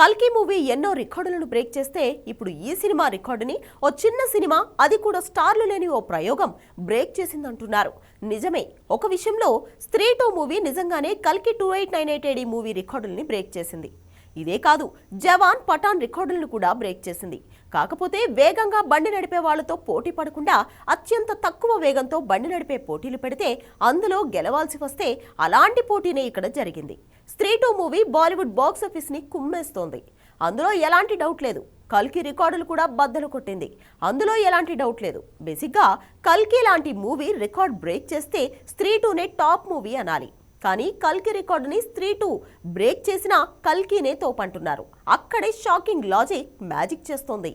కల్కి మూవీ ఎన్నో రికార్డులను బ్రేక్ చేస్తే ఇప్పుడు ఈ సినిమా రికార్డుని ఓ చిన్న సినిమా అది కూడా స్టార్లు లేని ఓ ప్రయోగం బ్రేక్ చేసిందంటున్నారు. నిజమే ఒక విషయంలో స్త్రీ టూ మూవీ నిజంగానే కల్కి two eight nine eight AD movie రికార్డుల్ని break చేసింది. ఇదే కాదు జవాన్ పఠాన్ రికార్డులను కూడా బ్రేక్ చేసింది. కాకపోతే వేగంగా బండి నడిపే వాళ్ళతో పోటీ పడకుండా అత్యంత తక్కువ వేగంతో బండి నడిపే పోటీలు పెడితే అందులో గెలవాల్సి వస్తే అలాంటి పోటీనే ఇక్కడ జరిగింది. స్త్రీ టూ మూవీ బాలీవుడ్ బాక్స్ని కుమ్మేస్తోంది. అందులో ఎలాంటి డౌట్ లేదు. కల్కి రికార్డులు కూడా బద్దలు కొట్టింది. అందులో ఎలాంటి డౌట్ లేదు. బేసిక్గా కల్కి లాంటి మూవీ రికార్డ్ బ్రేక్ చేస్తే స్త్రీ టూనే టాప్ మూవీ అనాలి. కానీ కల్కి రికార్డుని స్త్రీ టూ బ్రేక్ చేసిన కల్కీనే తోపంటున్నారు. అక్కడే షాకింగ్ లాజిక్ మ్యాజిక్ చేస్తోంది.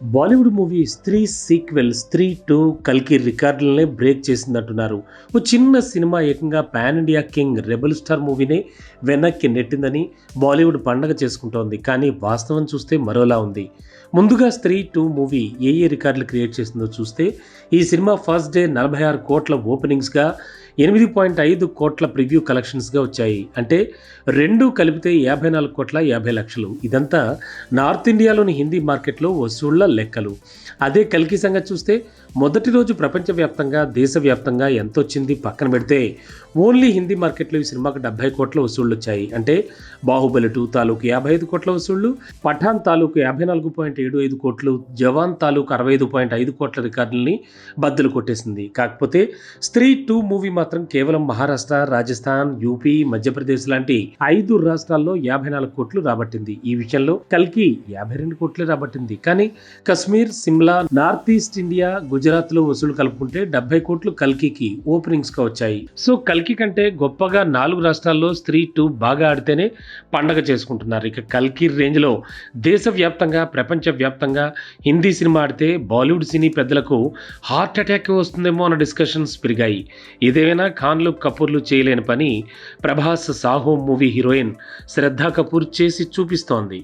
Bollywood movie Stree sequel Stree two కల్కి రికార్డులనే బ్రేక్ చేసిందంటున్నారు. ఓ చిన్న సినిమా ఏకంగా pan India king rebel star మూవీనే వెనక్కి నెట్టిందని బాలీవుడ్ పండగ చేసుకుంటోంది కానీ వాస్తవం చూస్తే మరోలా ఉంది. ముందుగా స్త్రీ టూ మూవీ ఏ ఏ రికార్డులు క్రియేట్ చేసిందో చూస్తే ఈ సినిమా ఫస్ట్ డే నలభై ఆరు కోట్ల ఓపెనింగ్స్గా ఎనిమిది పాయింట్ ఐదు కోట్ల ప్రివ్యూ కలెక్షన్స్గా వచ్చాయి. అంటే రెండు కలిపితే యాభై నాలుగు కోట్ల యాభై లక్షలు. ఇదంతా నార్త్ ఇండియాలోని హిందీ మార్కెట్లో వసూళ్ళ లెక్కలు. అదే కల్కి సంగతి చూస్తే మొదటి రోజు ప్రపంచవ్యాప్తంగా దేశవ్యాప్తంగా ఎంత వచ్చింది పక్కన పెడితే ఓన్లీ హిందీ మార్కెట్లో ఈ సినిమాకు డెబ్బై కోట్ల వసూళ్ళు వచ్చాయి. అంటే బాహుబలి టూ తాలూకు యాభై ఐదు కోట్ల వసూళ్ళు పఠాన్ తాలూకు యాభై నాలుగు పాయింట్ ఏడు ఐదు కోట్లు జవాన్ తాలూకు అరవై ఐదు పాయింట్ ఐదు కోట్ల రికార్డుల్ని బద్దలు కొట్టేసింది. కాకపోతే స్త్రీ టూ మూవీ మాత్రం కేవలం మహారాష్ట్ర రాజస్థాన్ యూపీ మధ్యప్రదేశ్ లాంటి ఐదు రాష్ట్రాల్లో యాభై నాలుగు కోట్లు రాబట్టింది. ఈ విషయంలో కల్కి యాభై రెండు కోట్లు రాబట్టింది. కానీ Kashmir Shimla north east India గుజరాత్లో వసూలు కలుపుకుంటే డెబ్బై కోట్లు కల్కికి ఓపెనింగ్స్గా వచ్చాయి. సో కల్కి కంటే గొప్పగా నాలుగు రాష్ట్రాల్లో స్త్రీ టూ బాగా ఆడితేనే పండగ చేసుకుంటున్నారు. ఇక కల్కి రేంజ్లో దేశవ్యాప్తంగా ప్రపంచ వ్యాప్తంగా హిందీ సినిమా ఆడితే బాలీవుడ్ సినీ పెద్దలకు హార్ట్ అటాక్ వస్తుందేమో అన్న డిస్కషన్స్ పెరిగాయి. ఇదే ఏదేమైనా ఖాన్లు కపూర్లు చేయలేని పని ప్రభాస్ సాహో మూవీ హీరోయిన్ శ్రద్ధా కపూర్ చేసి చూపిస్తోంది.